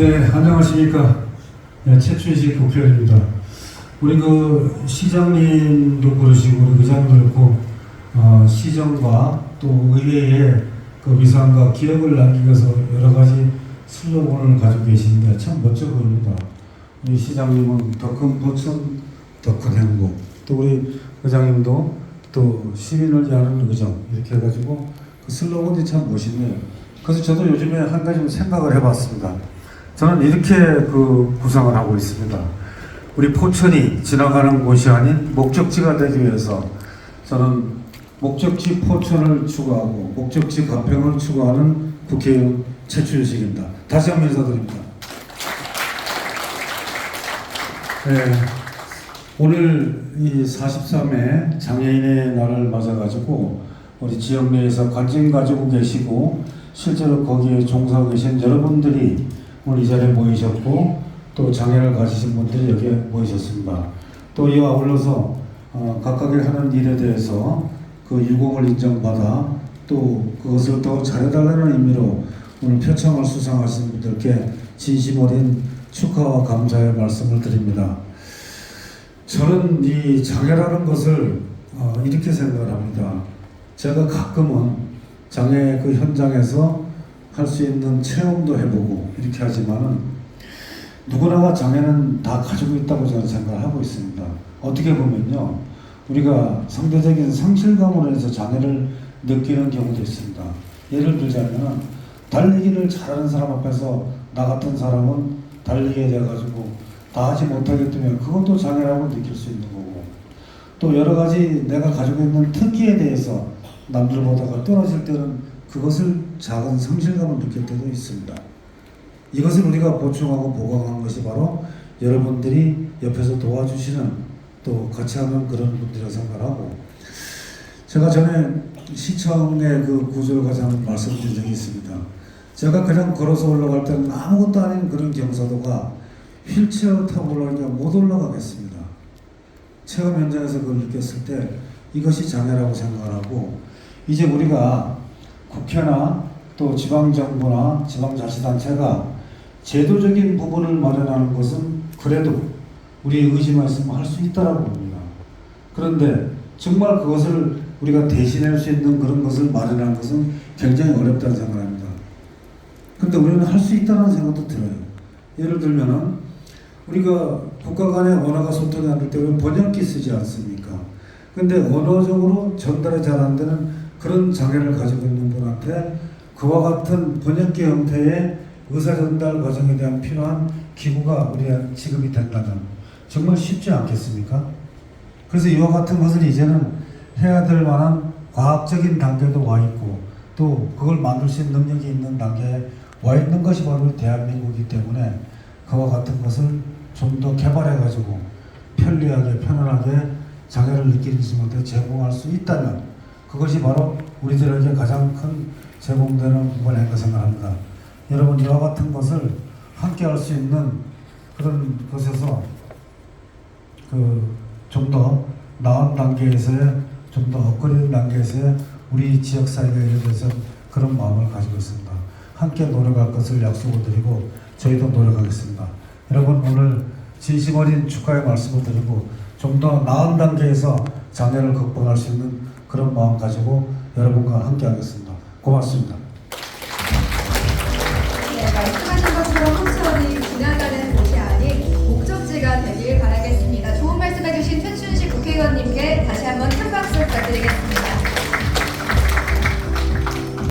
네, 안녕하십니까. 네, 최춘식 국회의원입니다. 우리 그 시장님도 그러시고, 우리 의장도 그렇고, 어, 시정과 또 의회의 그 위상과 기억을 남기기 위해서 여러 가지 슬로건을 가지고 계신데 참 멋져 보입니다. 우리 시장님은 더큰 보천, 더 큰 행복. 또 우리 의장님도 또 시민을 위하는 의정. 이렇게 해가지고 그 슬로건이 참 멋있네요. 그래서 저도 요즘에 한 가지 생각을 해봤습니다. 저는 이렇게 그 구상을 하고 있습니다. 우리 포천이 지나가는 곳이 아닌 목적지가 되기 위해서 저는 목적지 포천을 추구하고 목적지 가평을 추구하는 국회의원 최춘식입니다. 다시 한 번 인사드립니다. 네, 오늘 이 43회 장애인의 날을 맞아가지고 우리 지역 내에서 관심 가지고 계시고 실제로 거기에 종사하고 계신 여러분들이 오늘 이 자리에 모이셨고 또 장애를 가지신 분들이 여기에 모이셨습니다. 또 이와 아울러서 어, 각각의 하는 일에 대해서 그 유공을 인정받아 또 그것을 더 잘해달라는 의미로 오늘 표창을 수상하신 분들께 진심 어린 축하와 감사의 말씀을 드립니다. 저는 이 장애라는 것을 어, 이렇게 생각을 합니다. 제가 가끔은 장애 그 현장에서 할 수 있는 체험도 해보고 이렇게 하지만은 누구나가 장애는 다 가지고 있다고 저는 생각을 하고 있습니다. 어떻게 보면요. 우리가 상대적인 상실감으로 해서 장애를 느끼는 경우도 있습니다. 예를 들자면 달리기를 잘하는 사람 앞에서 나 같은 사람은 달리기에 대해 가지고 다 하지 못하기 때문에 그것도 장애라고 느낄 수 있는 거고 또 여러 가지 내가 가지고 있는 특기에 대해서 남들보다가 떨어질 때는 그것을 작은 성실감을 느낄 때도 있습니다. 이것을 우리가 보충하고 보강한 것이 바로 여러분들이 옆에서 도와주시는 또 같이 하는 그런 분들이라고 생각하고 제가 전에 시청의 그 구조를 가장 말씀드린 적이 있습니다. 제가 그냥 걸어서 올라갈 때는 아무것도 아닌 그런 경사도가 휠체어 타고 올라가니까 못 올라가겠습니다. 체험 현장에서 그걸 느꼈을 때 이것이 장애라고 생각을 하고 이제 우리가 국회나 또 지방정부나 지방자치단체가 제도적인 부분을 마련하는 것은 그래도 우리의 의지만 있으면 할수 있다라고 봅니다. 그런데 정말 그것을 우리가 대신할 수 있는 그런 것을 마련하는 것은 굉장히 어렵다는 생각을 합니다. 근데 우리는 할 수 있다는 생각도 들어요. 예를 들면은 우리가 국가 간의 언어가 소통이 안 될 때 우리는 번역기 쓰지 않습니까? 근데 언어적으로 전달이 잘 안 되는 그런 장애를 가지고 있는 분한테 그와 같은 번역기 형태의 의사 전달 과정에 대한 필요한 기구가 우리가 지급이 된다면 정말 쉽지 않겠습니까? 그래서 이와 같은 것을 이제는 해야 될 만한 과학적인 단계도 와 있고 또 그걸 만들 수 있는 능력이 있는 단계에 와 있는 것이 바로 대한민국이기 때문에 그와 같은 것을 좀 더 개발해 가지고 편리하게 편안하게 장애를 느끼지 못해 제공할 수 있다면 그것이 바로 우리들에게 가장 큰 제공되는 부분이 아닌가 생각합니다. 여러분 이와 같은 것을 함께 할 수 있는 그런 것에서 그 좀 더 나은 단계에서의 좀 더 업그레이드 단계에서의 우리 지역 예를 들어서 그런 마음을 가지고 있습니다. 함께 노력할 것을 약속을 드리고 저희도 노력하겠습니다. 여러분 오늘 진심 어린 축하의 말씀을 드리고 좀 더 나은 단계에서 장애를 극복할 수 있는 그런 마음 가지고 여러분과 함께 하겠습니다. 고맙습니다.